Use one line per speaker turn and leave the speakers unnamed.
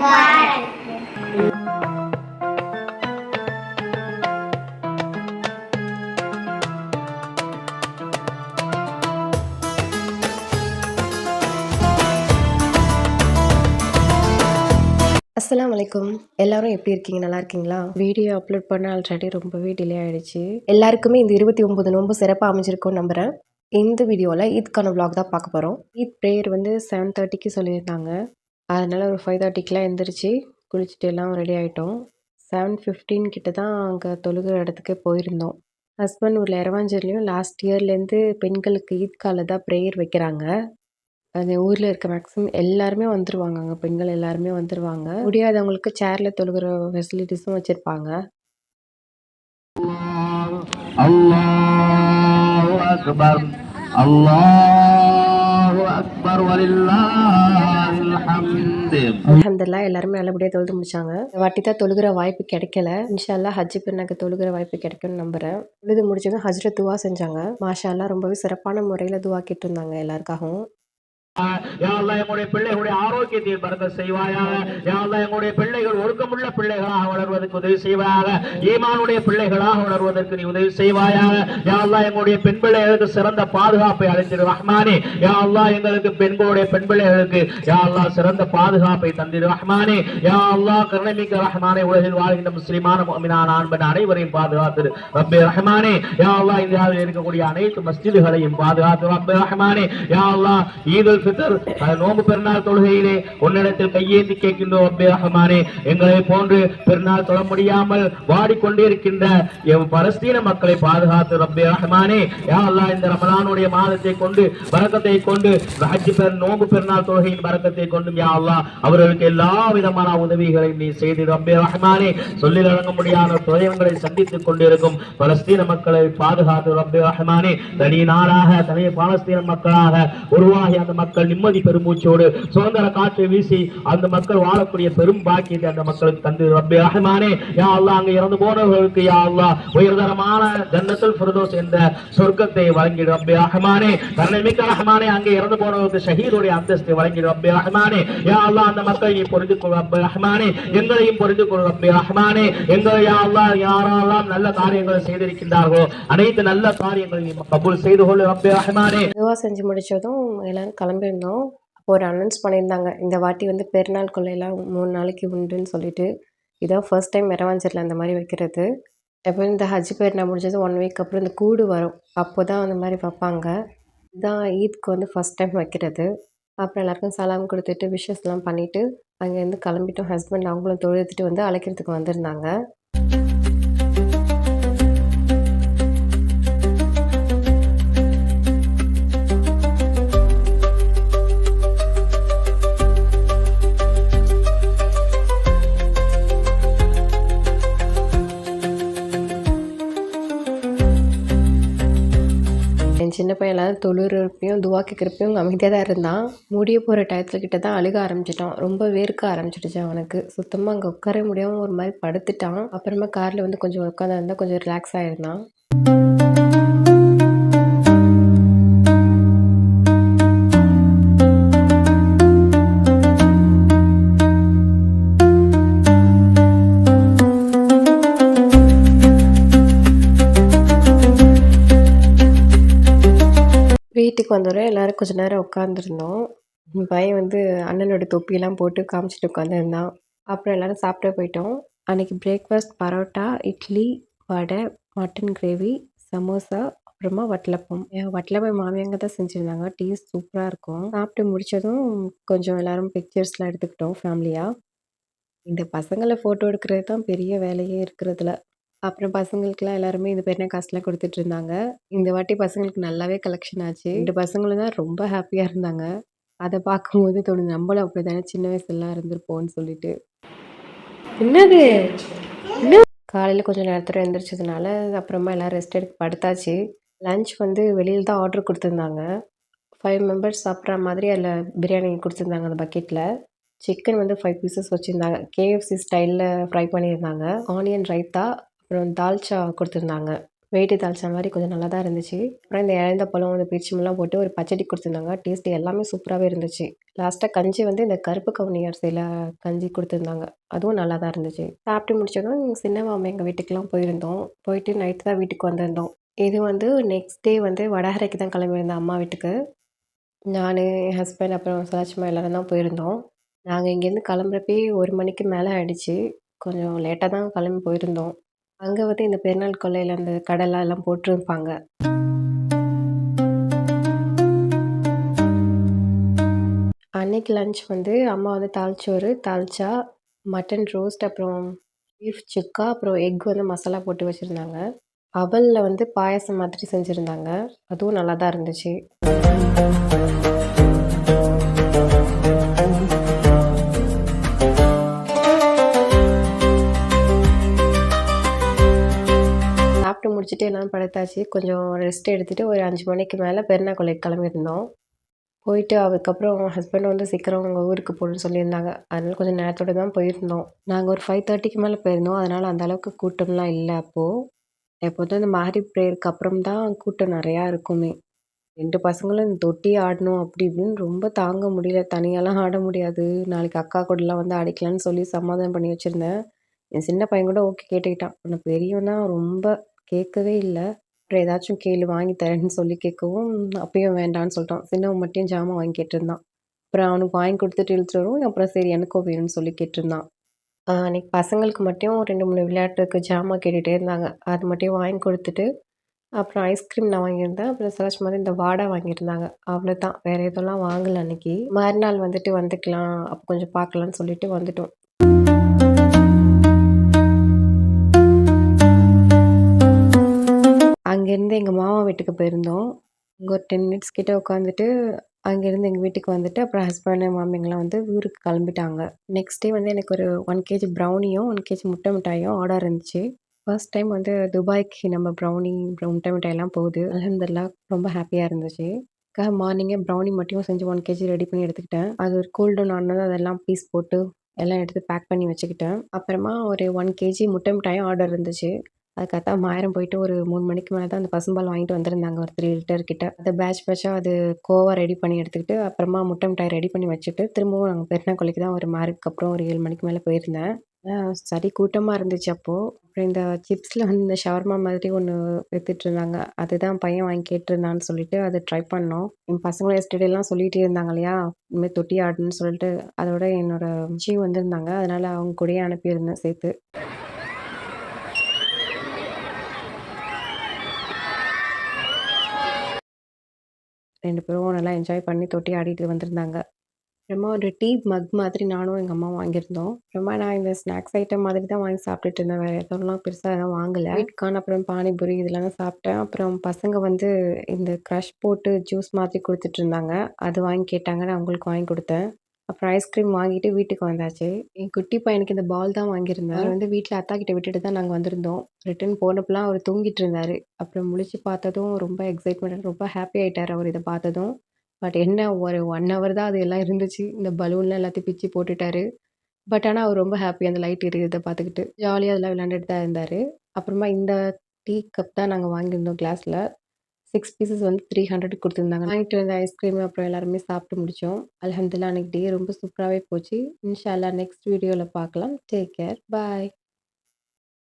அஸ்லாம் வலைக்கும் எல்லாரும் எப்படி இருக்கீங்க நல்லா இருக்கீங்களா வீடியோ அப்லோட் பண்ண ஆல்ரெடி ரொம்பவே டிலே ஆயிடுச்சு எல்லாருக்குமே இந்த இருபத்தி ஒன்பது நோன்பு சிறப்பாக அமைஞ்சிருக்கும் நம்புகிறேன் இந்த வீடியோவில் ஈத்கான வ்ளாக் தான் பார்க்க போகிறோம் ஈத் ப்ரேயர் வந்து செவன் தேர்ட்டிக்கு சொல்லியிருந்தாங்க அதனால் ஒரு ஃபைவ் தேர்ட்டிக்கெலாம் எழுந்திரிச்சு குளிச்சுட்டு எல்லாம் ரெடி ஆகிட்டோம் செவன் ஃபிஃப்டீன் கிட்ட தான் அங்கே தொழுகிற இடத்துக்கே போயிருந்தோம் ஹஸ்பண்ட் ஊரில் இரவாஞ்சர்லேயும் லாஸ்ட் இயர்லேருந்து பெண்களுக்கு ஈத்கால தான் ப்ரேயர் வைக்கிறாங்க அந்த ஊரில் இருக்க மேக்ஸிமம் எல்லாருமே வந்துடுவாங்க அங்கே பெண்கள் எல்லாருமே வந்துடுவாங்க முடியாதவங்களுக்கு சேரில் தொழுகிற ஃபெசிலிட்டிஸும் வச்சுருப்பாங்க
அல்லாஹ் அக்பர் அல்லாஹ் அலமதுல்லா
எல்லாருமே நல்லபடியாக தொழுது முடிச்சாங்க வாட்டி தான் தொழுகிற வாய்ப்பு கிடைக்கல இன்ஷால்லா ஹஜ்ஜுக்கு எனக்கு தொழுகிற வாய்ப்பு கிடைக்கும்னு நம்புறேன் தொழுது முடிச்சதும் ஹஜ்ரத் துவா செஞ்சாங்க மாஷால்லா ரொம்பவே சிறப்பான முறையில் துவா இருந்தாங்க எல்லாருக்காகவும்
சிறந்த பாதுகாப்பை அளித்திரு எங்களுக்கு பெண்களுடைய பெண் பிள்ளைகளுக்கு சிறந்த பாதுகாப்பை தந்திரு ரஹ்மானே யாழ்லா உலகில் வாழ்கின்ற முஸ்லிமான மீனான அனைவரையும் பாதுகாத்திரு ரப்பே ரஹ்மானே யாழ்லா இந்தியாவில் இருக்கக்கூடிய அனைத்து மஸ்ஜிதுகளையும் பாதுகாத்து ரஹ்மானே யாழ்லா ஈதல் ஈதுல் ஃபித்ர் நோம்பு பெருநாள் தொழுகையிலே உன்னிடத்தில் கையேந்தி கேட்கின்றோம் அபிரகமானே எங்களை போன்று பெருநாள் தொழ முடியாமல் வாடிக்கொண்டிருக்கின்ற பலஸ்தீன மக்களை பாதுகாத்து ரபிரகமானே யா அல்லா இந்த ரமலானுடைய மாதத்தை கொண்டு வரக்கத்தை கொண்டு ராஜ்ய பெரு நோம்பு பெருநாள் தொழுகையின் வரக்கத்தை கொண்டும் யா அல்லா அவர்களுக்கு எல்லா விதமான உதவிகளையும் நீ செய்து ரபிரகமானே சொல்லி அடங்க முடியாத துறையங்களை சந்தித்துக் கொண்டிருக்கும் பலஸ்தீன மக்களை பாதுகாத்து ரப்பே ரபிரகமானே தனி நாடாக தனி பாலஸ்தீன மக்களாக உருவாகி அந்த மக்கள் மக்கள் நிம்மதி பெருமூச்சோடு சுதந்திர காற்று வீசி அந்த மக்கள் வாழக்கூடிய பெரும் பாக்கியத்தை அந்த மக்களுக்கு தந்து ரப்பி ரஹமானே யா அல்லா அங்கே இறந்து போனவர்களுக்கு யா அல்லா உயர்தரமான தண்டத்தில் ஃபிரதோஸ் என்ற சொர்க்கத்தை வழங்கிடும் ரப்பி ரஹமானே மிக்க ரஹமானே அங்கே இறந்து போனவர்களுக்கு ஷஹீதுடைய அந்தஸ்தை வழங்கிடும் ரப்பி ரஹமானே யா அல்லா அந்த மக்களை நீ பொருந்தி கொள் ரப்பி ரஹமானே எங்களையும் பொருந்தி கொள் ரப்பி ரஹமானே எங்களை யா அல்லா யாரெல்லாம் நல்ல காரியங்களை செய்திருக்கின்றார்களோ அனைத்து நல்ல காரியங்களையும் நீ கபூல் செய்து கொள் ரப்பி ரஹமானே
செஞ்சு முடிச்சதும் எல்லாரும் கிளம்பி கிளம்பியிருந்தோம் அப்போ ஒரு அனௌன்ஸ் பண்ணியிருந்தாங்க இந்த வாட்டி வந்து பெருநாள் கொள்ளையெல்லாம் மூணு நாளைக்கு உண்டுன்னு சொல்லிட்டு இதான் ஃபர்ஸ்ட் டைம் மெரவாஞ்சரில் அந்த மாதிரி வைக்கிறது எப்போ இந்த ஹஜ் பேர்னா முடிஞ்சது ஒன் வீக் அப்புறம் இந்த கூடு வரும் அப்போ தான் அந்த மாதிரி வைப்பாங்க இதுதான் ஈத்க்கு வந்து ஃபஸ்ட் டைம் வைக்கிறது அப்புறம் எல்லாருக்கும் சலாம் கொடுத்துட்டு விஷஸ்லாம் பண்ணிவிட்டு அங்கேருந்து கிளம்பிட்டோம் ஹஸ்பண்ட் அவங்களும் தொழுதுட்டு வந்து அழைக்கிறதுக்கு வந்திருந்தாங்க சின்ன பையன் எல்லாரும் தொழுறப்பையும் துவா கேட்குறப்பையும் அமைதியாக தான் இருந்தான் முடிய போகிற டயத்தில் கிட்ட தான் அழுக ஆரம்பிச்சிட்டான் ரொம்ப வேர்க்க ஆரம்பிச்சிடுச்சு அவனுக்கு சுத்தமாக அங்கே உட்கார முடியாமல் ஒரு மாதிரி படுத்துட்டான் அப்புறமா காரில் வந்து கொஞ்சம் உட்காந்து இருந்தால் கொஞ்சம் ரிலாக்ஸ் ஆகிருந்தான் வீட்டுக்கு வந்தோடனே எல்லோரும் கொஞ்சம் நேரம் உட்காந்துருந்தோம் பையன் வந்து அண்ணனோட தொப்பியெல்லாம் போட்டு காமிச்சிட்டு உட்காந்துருந்தான் அப்புறம் எல்லோரும் சாப்பிட போயிட்டோம் அன்றைக்கி breakfast parotta idli vada mutton gravy samosa அப்புறமா வட்டலப்பம் வட்டலப்பம் மாமியாங்க தான் செஞ்சுருந்தாங்க டேஸ்ட் சூப்பராக இருக்கும் சாப்பிட்டு முடித்ததும் கொஞ்சம் எல்லோரும் பிக்சர்ஸ்லாம் எடுத்துக்கிட்டோம் ஃபேமிலியாக இந்த பசங்களை ஃபோட்டோ எடுக்கிறது தான் பெரிய வேலையே இருக்கிறதுல அப்புறம் பசங்களுக்குலாம் எல்லாருமே இது பேரின காசுலாம் இருந்தாங்க இந்த வாட்டி பசங்களுக்கு நல்லாவே கலெக்ஷன் ஆச்சு. இந்த பசங்களும் தான் ரொம்ப ஹாப்பியா இருந்தாங்க. அதை பார்க்கும்போது தோணுது, நம்மளும் அப்படிதானே சின்ன வயசுலலாம் இருந்திருப்போம்னு சொல்லிட்டு. என்னது? என்ன? கொஞ்சம் நேரத்தில் எழுந்திரிச்சதுனால, அப்புறமா எல்லாம் ரெஸ்ட் எடுத்து படுத்தாச்சு. லஞ்ச் வந்து வெளியில் தான் ஆர்டர் கொடுத்துருந்தாங்க ஃபைவ் மெம்பர்ஸ் சாப்பிட்ற மாதிரி அதில் பிரியாணி கொடுத்துருந்தாங்க அந்த பக்கெட்டில் சிக்கன் வந்து ஃபைவ் பீசஸ் வச்சிருந்தாங்க. கேஎஃப்சி ஸ்டைலில் ஃப்ரை பண்ணியிருந்தாங்க. ஆனியன் ரைத்தா அப்புறம் தால்ச்சா கொடுத்துருந்தாங்க வெயிட்டு தால்ச்சா மாதிரி கொஞ்சம் நல்லா தான் இருந்துச்சு அப்புறம் இந்த இழந்த பழம் இந்த பீச்சமெல்லாம் போட்டு ஒரு பச்சடி கொடுத்துருந்தாங்க டேஸ்ட் எல்லாமே சூப்பராகவே இருந்துச்சு லாஸ்ட்டாக கஞ்சி வந்து இந்த கருப்பு கவுனி அரிசியில் கஞ்சி கொடுத்துருந்தாங்க அதுவும் நல்லா தான் இருந்துச்சு சாப்பிட்டு முடிச்சதும் சின்ன மாமா எங்கள் வீட்டுக்கெலாம் போயிருந்தோம் போயிட்டு நைட்டு தான் வீட்டுக்கு வந்திருந்தோம் இது வந்து நெக்ஸ்ட் டே வந்து வடகரைக்கு தான் கிளம்பியிருந்தேன் அம்மா வீட்டுக்கு நான் என் ஹஸ்பண்ட் அப்புறம் சுலட்சுமா எல்லோரும் தான் போயிருந்தோம் நாங்கள் இங்கேருந்து கிளம்புறப்பே ஒரு மணிக்கு மேலே ஆகிடுச்சு கொஞ்சம் லேட்டாக தான் கிளம்பி போயிருந்தோம் அங்கே வந்து இந்த பெருநாள் கொள்ளையில் அந்த கடலெல்லாம் போட்டிருப்பாங்க அன்னைக்கு லஞ்ச் வந்து அம்மா வந்து தாளிச்சோறு தாளிச்சா மட்டன் ரோஸ்ட் அப்புறம் பீஃப் சுக்கா அப்புறம் எக் வந்து மசாலா போட்டு வச்சுருந்தாங்க அவலில் வந்து பாயசம் மாதிரி செஞ்சுருந்தாங்க அதுவும் நல்லா தான் இருந்துச்சு குளிச்சுட்டு எல்லாம் படுத்தாச்சு கொஞ்சம் ரெஸ்ட் எடுத்துகிட்டு ஒரு அஞ்சு மணிக்கு மேலே பெருநாக்குலைக்கு கிளம்பியிருந்தோம் போயிட்டு அதுக்கப்புறம் அவங்க ஹஸ்பண்ட் வந்து சீக்கிரம் அவங்க ஊருக்கு போகணும்னு சொல்லியிருந்தாங்க அதனால் கொஞ்சம் நேரத்தோடு தான் போயிருந்தோம் நாங்கள் ஒரு ஃபைவ் தேர்ட்டிக்கு மேலே போயிருந்தோம் அதனால் அந்தளவுக்கு கூட்டம்லாம் இல்லை அப்போது எப்போதும் இந்த மாரி ப்ரேயருக்கு அப்புறம் தான் கூட்டம் நிறையா இருக்குமே ரெண்டு பசங்களும் இந்த தொட்டி ஆடணும் அப்படி இப்படின்னு ரொம்ப தாங்க முடியல தனியாலாம் ஆட முடியாது நாளைக்கு அக்கா கூடலாம் வந்து ஆடிக்கலாம்னு சொல்லி சமாதானம் பண்ணி வச்சுருந்தேன் என் சின்ன பையன் கூட ஓகே கேட்டுக்கிட்டான் ஆனால் பெரியவனா ரொம்ப கேட்கவே இல்லை அப்புறம் ஏதாச்சும் கேள்வி வாங்கி தரேன்னு சொல்லி கேட்கவும் அப்பயும் வேண்டான்னு சொல்லிட்டான் சின்னவன் மட்டும் ஜாமான் வாங்கி கேட்டிருந்தான் அப்புறம் அவனுக்கு வாங்கி கொடுத்துட்டு இழுத்துட்டு அப்புறம் சரி எனக்கும் வேணும்னு சொல்லி கேட்டிருந்தான் அன்றைக்கி பசங்களுக்கு மட்டும் ரெண்டு மூணு விளையாட்டுக்கு ஜாமான் கேட்டுகிட்டே இருந்தாங்க அது மட்டும் வாங்கி கொடுத்துட்டு அப்புறம் ஐஸ்கிரீம் நான் வாங்கியிருந்தேன் அப்புறம் சிலஸ் மாதிரி இந்த வாடை வாங்கியிருந்தாங்க அவ்வளோ தான் வேறு எதுவும்லாம் வாங்கலை அன்றைக்கி மறுநாள் வந்துட்டு வந்துக்கலாம் அப்போ கொஞ்சம் பார்க்கலான்னு சொல்லிட்டு வந்துட்டோம் அங்கேருந்து எங்கள் மாமா வீட்டுக்கு போயிருந்தோம் அங்கே ஒரு டென் மினிட்ஸ் கிட்டே உட்காந்துட்டு அங்கேருந்து எங்கள் வீட்டுக்கு வந்துட்டு அப்புறம் ஹஸ்பண்ட் மாமிங்கெல்லாம் வந்து ஊருக்கு கிளம்பிட்டாங்க நெக்ஸ்ட் டே வந்து எனக்கு ஒரு ஒன் கேஜி ப்ரௌனியும் ஒன் கேஜி முட்டை மிட்டாயும் ஆர்டர் இருந்துச்சு ஃபர்ஸ்ட் டைம் வந்து துபாய்க்கு நம்ம ப்ரௌனி முட்டை மிட்டாயெல்லாம் போகுது அலமதுல்லா ரொம்ப ஹாப்பியாக இருந்துச்சு மார்னிங்கே ப்ரௌனி மட்டும் செஞ்சு ஒன் கேஜி ரெடி பண்ணி எடுத்துக்கிட்டேன் அது ஒரு கூல் டவுன் ஆனது அதெல்லாம் பீஸ் போட்டு எல்லாம் எடுத்து பேக் பண்ணி வச்சுக்கிட்டேன் அப்புறமா ஒரு ஒன் கேஜி முட்டை மிட்டாயும் ஆர்டர் இருந்துச்சு அதுக்காக மாயிரம் போயிட்டு ஒரு மூணு மணிக்கு மேலே தான் அந்த பசும்பால் வாங்கிட்டு வந்திருந்தாங்க ஒரு த்ரீ லிட்டர் கிட்ட அதை பேட்ச் பேட்சாக அது கோவா ரெடி பண்ணி எடுத்துக்கிட்டு அப்புறமா முட்டை மிட்டாய் ரெடி பண்ணி வச்சுட்டு திரும்பவும் நாங்கள் பெருநாக்குலைக்கு தான் ஒரு மார்க்கு அப்புறம் ஒரு ஏழு மணிக்கு மேலே போயிருந்தேன் சரி கூட்டமாக இருந்துச்சு அப்போது அப்புறம் இந்த சிப்ஸில் வந்து இந்த ஷவர்மா மாதிரி ஒன்று விற்றுட்டு இருந்தாங்க அதுதான் பையன் வாங்கி கேட்டிருந்தான்னு சொல்லிட்டு அதை ட்ரை பண்ணோம் என் பசங்களும் எஸ்டர்டேலாம் சொல்லிகிட்டே இருந்தாங்க இல்லையா இனிமேல் தொட்டி ஆடுன்னு சொல்லிட்டு அதோட என்னோட விஷயம் வந்திருந்தாங்க அதனால் அவங்க கூடயே அனுப்பியிருந்தேன் சேர்த்து ரெண்டு பேரும் நல்லா என்ஜாய் பண்ணி தொட்டி ஆடிட்டு வந்திருந்தாங்க அப்புறமா ஒரு டீ மக் மாதிரி நானும் எங்கள் அம்மா வாங்கியிருந்தோம் அப்புறமா நான் இந்த ஸ்நாக்ஸ் ஐட்டம் மாதிரி தான் வாங்கி சாப்பிட்டுட்டு இருந்தேன் வேறு எதுவும்லாம் பெருசாக எதுவும் வாங்கலை வீட்கான் அப்புறம் பானிபூரி இதெல்லாம் சாப்பிட்டேன் அப்புறம் பசங்க வந்து இந்த க்ரஷ் போட்டு ஜூஸ் மாதிரி கொடுத்துட்டு இருந்தாங்க அது வாங்கி கேட்டாங்க நான் அவங்களுக்கு வாங்கி கொடுத்தேன் அப்புறம் ஐஸ்கிரீம் வாங்கிட்டு வீட்டுக்கு வந்தாச்சு. என் குட்டி பையனுக்கு இந்த பால் தான் வாங்கியிருந்தார் வந்து வீட்டில் வந்து வீட்ல அத்தாகிட்ட விட்டுட்டு தான் நாங்கள் வந்திருந்தோம். ரிட்டர்ன் போனப்பலாம் அவர் தூங்கிட்டு இருந்தார் அப்புறம் முழிச்சு பார்த்ததும் ரொம்ப எக்ஸைட்மெண்ட் ரொம்ப ஹாப்பி ஆகிட்டார் அவர் இதை பார்த்ததும். பட் என்ன ஒரு ஒன் ஹவர் தான் அது எல்லாம் இருந்துச்சு. இந்த பலூன்லாம் எல்லாத்தையும் பிச்சு போட்டுட்டாரு. பட் ஆனால் அவர் ரொம்ப ஹாப்பி அந்த லைட் எரியறத பார்த்துக்கிட்டு. ஜாலியாக அதெல்லாம் விளையாண்டுட்டு தான் இருந்தார் அப்புறமா இந்த டீ கப் தான் நாங்கள் வாங்கியிருந்தோம் கிளாஸில் சிக்ஸ் பீசஸ் வந்து த்ரீ ஹண்ட்ரட் கொடுத்துருந்தாங்க வாங்கிட்டு வந்த ஐஸ்கிரீம் அப்புறம் எல்லாருமே சாப்பிட்டு முடித்தோம் அலமதுல்லா அன்னைக்கு டே ரொம்ப சூப்பராகவே போச்சு இன்ஷால்லா நெக்ஸ்ட் வீடியோவில் பார்க்கலாம் டேக் கேர் பாய்